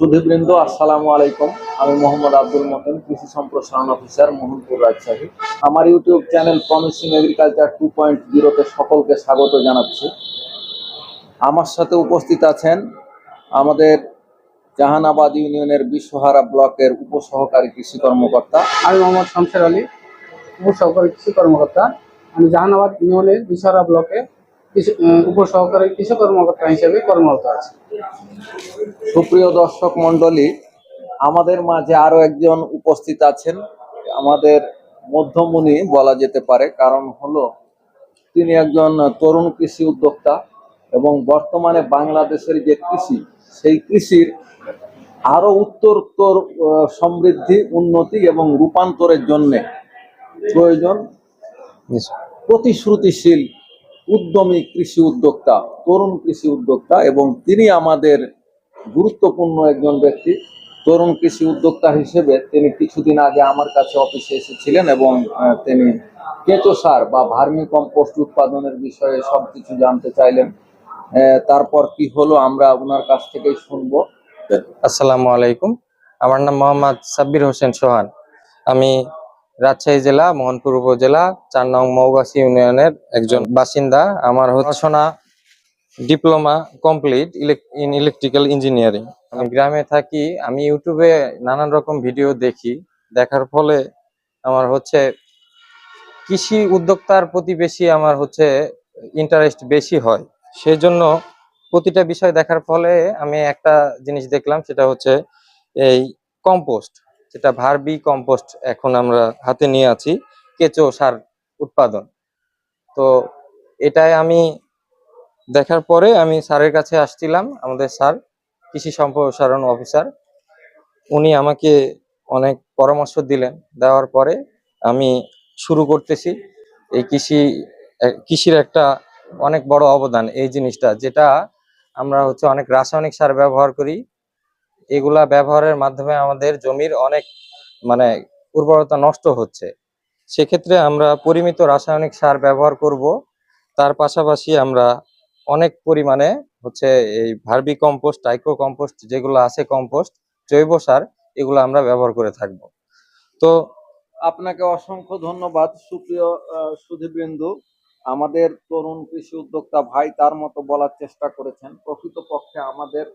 সুধীবৃন্দ আসসালামু আলাইকুম। আমি মোহাম্মদ আব্দুল মতিন, কৃষি সম্প্রসারণ অফিসার, মোহনপুর রাজশাহী আমার YouTube channel promising agriculture two point জিরোতে সকলকে স্বাগত জানাচ্ছি। আমার সাথে উপস্থিত আছেন আমাদের জাহানাবাদ ইউনিয়নের বিশ্বহারা ব্লকের উপসহকারী কৃষি কর্মকর্তা। আমি মোহাম্মদ শামসের আলী, উপসহকারী কৃষি কর্মকর্তা। আমি জাহানাবাদ ইউনিয়নের বিশারা ব্লকে উপসহকারী কৃষি কর্মকর্তা হিসেবে কর্মরত আছে সুপ্রিয় দর্শক মণ্ডলী আমাদের মাঝে আরও একজন উপস্থিত আছেন। আমাদের মধ্যমণি বলা যেতে পারে কারণ হলো তিনি একজন তরুণ কৃষি উদ্যোক্তা এবং বর্তমানে বাংলাদেশের যে কৃষি সেই কৃষির আরও উত্তরোত্তর সমৃদ্ধি উন্নতি এবং রূপান্তরের জন্য প্রয়োজন প্রতিশ্রুতিশীল উদ্যমী কৃষি উদ্যোক্তা, তরুণ কৃষি উদ্যোক্তা এবং তিনি আমাদের গুরুত্বপূর্ণ একজন ব্যক্তি। তরুণ কৃষি উদ্যোক্তা হিসেবে তিনি কিছুদিন আগে আমার কাছে অফিসে এসেছিলেন এবং তিনি কেঁচো সার বা ভার্মি কম্পোস্ট উৎপাদনের বিষয়ে সব কিছু জানতে চাইলেন। তারপর কি হলো আমরা ওনার কাছ থেকেই শুনব। আসসালামু আলাইকুম। আমার নাম মোহাম্মদ সাব্বির হোসেন সোহান। আমি রাজশাহী জেলা, মোহনপুর উপজেলা, চার নং মৌগাছি ইউনিয়নের একজন বাসিন্দা। আমার পড়াশোনা, diploma complete in electrical engineering. আমি গ্রামে থাকি, আমি ইউটিউবে নানান রকম ভিডিও দেখি। দেখার ফলে আমার হচ্ছে কৃষি উদ্যোক্তার প্রতি বেশি আমার হচ্ছে ইন্টারেস্ট বেশি হয়। সেই জন্য প্রতিটা বিষয় দেখার ফলে আমি একটা জিনিস দেখলাম, সেটা হচ্ছে এই কম্পোস্ট যেটা ভার্বি কম্পোস্ট এখন আমরা হাতে নিয়ে আছি, কেঁচো সার উৎপাদন। তো এটাই আমি দেখার পরে আমি স্যারের কাছে আসছিলাম, আমাদের স্যার, কৃষি সম্প্রসারণ অফিসার। উনি আমাকে অনেক পরামর্শ দিলেন, দেওয়ার পরে আমি শুরু করতেছি। এই কৃষি কৃষির একটা অনেক বড় অবদান এই জিনিসটা, যেটা আমরা হচ্ছে অনেক রাসায়নিক সার ব্যবহার করি এগুলা ব্যবহারের মাধ্যমে আমাদের জমির অনেক মানে উর্বরতা নষ্ট হচ্ছে। সেক্ষেত্রে আমরা পরিমিত রাসায়নিক সার ব্যবহার করব। তার পাশাপাশি আমরা অনেক পরিমাণে হচ্ছে এই ভার্বি কম্পোস্ট, টাইকো কম্পোস্ট যেগুলো আছে কম্পোস্ট, জৈব সার, এগুলো আমরা ব্যবহার করে থাকব। তো আপনাকে অসংখ্য ধন্যবাদ, সুপ্রিয় সুধীবৃন্দু। আমাদের তরুণ কৃষি উদ্যোক্তা ভাই তার মতো বলার চেষ্টা করেছেন। প্রকৃতপক্ষে আমাদের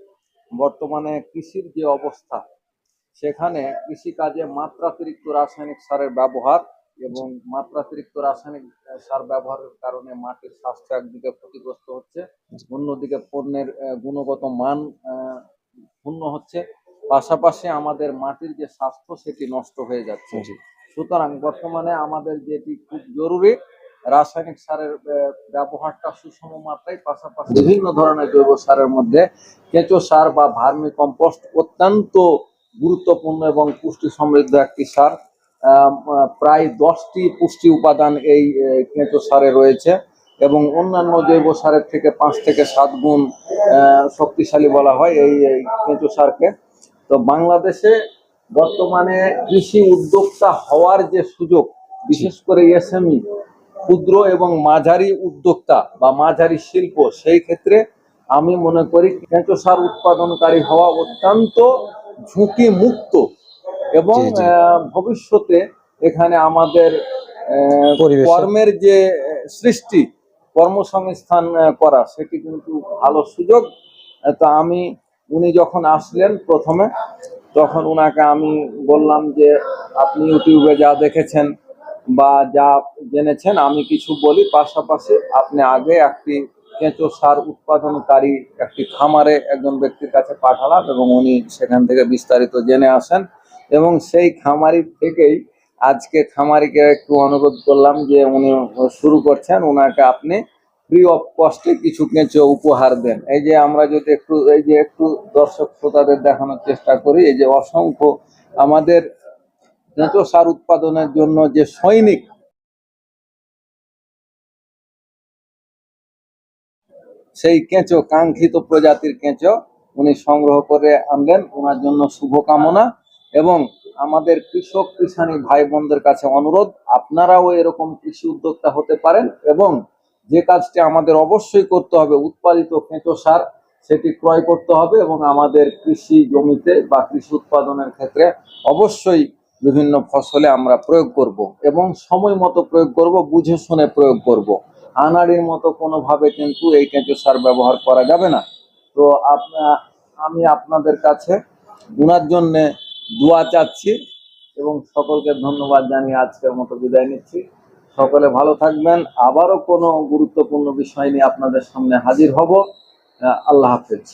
বর্তমানে কৃষির যে অবস্থা সেখানে কৃষিকাজে মাত্রাতিরিক্ত রাসায়নিক সারের ব্যবহার এবং মাত্রাতিরিক্ত রাসায়নিক সার ব্যবহারের কারণে মাটির স্বাস্থ্য একদিকে ক্ষতিগ্রস্ত হচ্ছে অন্যদিকে পণ্যের গুণগত মান ক্ষুণ্ণ হচ্ছে। পাশাপাশি আমাদের মাটির যে স্বাস্থ্য সেটি নষ্ট হয়ে যাচ্ছে। সুতরাং বর্তমানে আমাদের যেটি খুব জরুরি রাসায়নিক সারের ব্যবহারটা সুষম মাত্রায়, পাশাপাশি বিভিন্ন ধরনের জৈব সারের মধ্যে কেঁচো সার বা ভার্মি কম্পোস্ট অত্যন্ত গুরুত্বপূর্ণ এবং পুষ্টি সমৃদ্ধ একটি সার। প্রায় দশটি পুষ্টি উপাদান এই কেঁচো সারে রয়েছে এবং অন্যান্য জৈব সারের থেকে পাঁচ থেকে সাত গুণ শক্তিশালী বলা হয় এই কেঁচো সারকে। তো বাংলাদেশে বর্তমানে কৃষি উদ্যোক্তা হওয়ার যে সুযোগ, বিশেষ করে এসএমই ক্ষুদ্র এবং মাঝারি উদ্যোক্তা বা মাঝারি শিল্প সেই ক্ষেত্রে আমি মনে করি কেঁচো সার উৎপাদনকারী হওয়া অত্যন্ত ঝুঁকি মুক্ত এবং ভবিষ্যতে এখানে আমাদের কর্মের যে সৃষ্টি কর্মসংস্থান করা সেটি কিন্তু ভালো সুযোগ। তো আমি উনি যখন আসলেন প্রথমে তখন উনাকে আমি বললাম যে আপনি ইউটিউবে যা দেখেছেন বা যা জেনেছেন, আমি কিছু বলি। পাশাপাশি আপনি আগে একটি কেঁচো সার উৎপাদনকারী একটি খামারে একজন ব্যক্তির কাছে পাঠালাম এবং উনি সেখান থেকে বিস্তারিত জেনে আসেন এবং সেই খামারি থেকেই আজকে খামারিকে একটু অনুরোধ করলাম যে উনি শুরু করছেন। ওনাকে আপনি ফ্রি অফ কস্টে কিছু কেঁচো উপহার দেন। এই যে আমরা যদি একটু, এই যে একটু দর্শক শ্রোতাদের দেখানোর চেষ্টা করি, এই যে অসংখ্য আমাদের কেঁচো সার উৎপাদনের জন্য যে সৈনিক সেই কেঁচো, কাঙ্ক্ষিত প্রজাতির কেঁচো উনি সংগ্রহ করে আনলেন। ওনার জন্য শুভকামনা এবং আমাদের কৃষক, কৃষানি ভাই বোনদের কাছে অনুরোধ, আপনারাও এরকম কৃষি উদ্যোক্তা হতে পারেন এবং যে কাজটি আমাদের অবশ্যই করতে হবে, উৎপাদিত কেঁচো সার, সেটি ক্রয় করতে হবে এবং আমাদের কৃষি জমিতে বা কৃষি উৎপাদনের ক্ষেত্রে অবশ্যই বিভিন্ন ফসলে আমরা প্রয়োগ করব এবং সময় মতো প্রয়োগ করব, বুঝে শুনে প্রয়োগ করব। আনাড়ির মতো কোনোভাবে কিন্তু এই কেঁচো সার ব্যবহার করা যাবে না। তো আপনা, আমি আপনাদের কাছে গুনার জন্য দোয়া চাচ্ছি এবং সকলকে ধন্যবাদ জানিয়ে আজকের মতো বিদায় নিচ্ছি। সকলে ভালো থাকবেন। আবারও কোনো গুরুত্বপূর্ণ বিষয় নিয়ে আপনাদের সামনে হাজির হব। আল্লাহ হাফেজ।